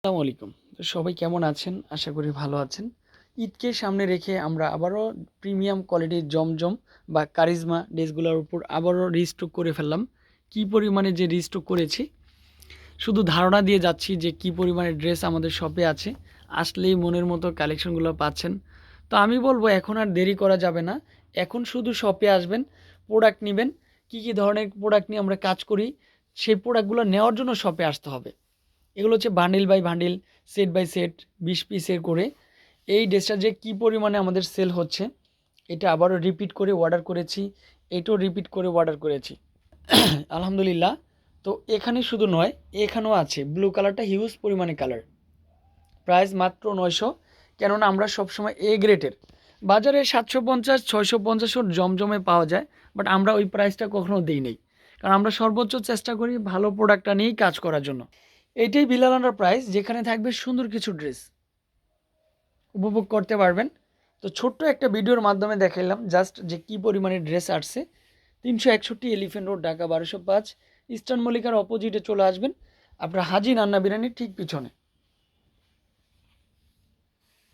আসসালামু আলাইকুম। সবাই কেমন আছেন? আশা করি ভালো আছেন। ঈদকে সামনে রেখে আমরা আবারও প্রিমিয়াম কোয়ালিটির জমজম বা কারিজমা ড্রেসগুলোর উপর আবারও রিস্টক করে ফেললাম। কি পরিমাণে যে রিস্টক করেছি, শুধু ধারণা দিয়ে যাচ্ছি যে কি পরিমাণে ড্রেস আমাদের শপে আছে। আসলেই মনের মতো কালেকশনগুলো পাচ্ছেন। তো আমি বলব, এখন আর দেরি করা যাবে না। এখন শুধু শপে আসবেন, প্রোডাক্ট নেবেন, কি কি ধরনের প্রোডাক্ট নিয়ে আমরা কাজ করি, সেই প্রোডাক্টগুলো নেওয়ার জন্য শপে আসতে হবে। এগুলো হচ্ছে bundle by bundle set by set বিশ পিসের করে। এই ড্রেসটা যে কী পরিমাণে আমাদের সেল হচ্ছে, এটা আবারও রিপিট করে অর্ডার করেছি, এটাও রিপিট করে অর্ডার করেছি। আলহামদুলিল্লাহ, তো এখানে শুধু নয়, এখানেও আছে ব্লু কালারটা হিউজ পরিমাণে কালার প্রাইস মাত্র নয়শো, কেননা আমরা সবসময় এ গ্রেটের বাজারে সাতশো পঞ্চাশ, ছয়শো পঞ্চাশও জমজমে পাওয়া যায় বাট আমরা ওই প্রাইসটা কখনো দিই নেই। কারণ আমরা সর্বোচ্চ চেষ্টা করি ভালো প্রোডাক্টটা নিয়েই কাজ করার জন্য। এইটাই বিলাল প্রাইস যেখানে থাকবে সুন্দর কিছু ড্রেস উপভোগ করতে পারবেন। তো ছোট্ট একটা ভিডিওর মাধ্যমে দেখাইলাম জাস্ট যে কী পরিমাণে ড্রেস আসছে। তিনশো একষট্টি এলিফেন্ট রোড ঢাকা বারোশো পাঁচ ইস্টার্ন মল্লিকার অপোজিটে চলে আসবেন। আপনার হাজি নান্না বিরিয়ানির ঠিক পিছনে।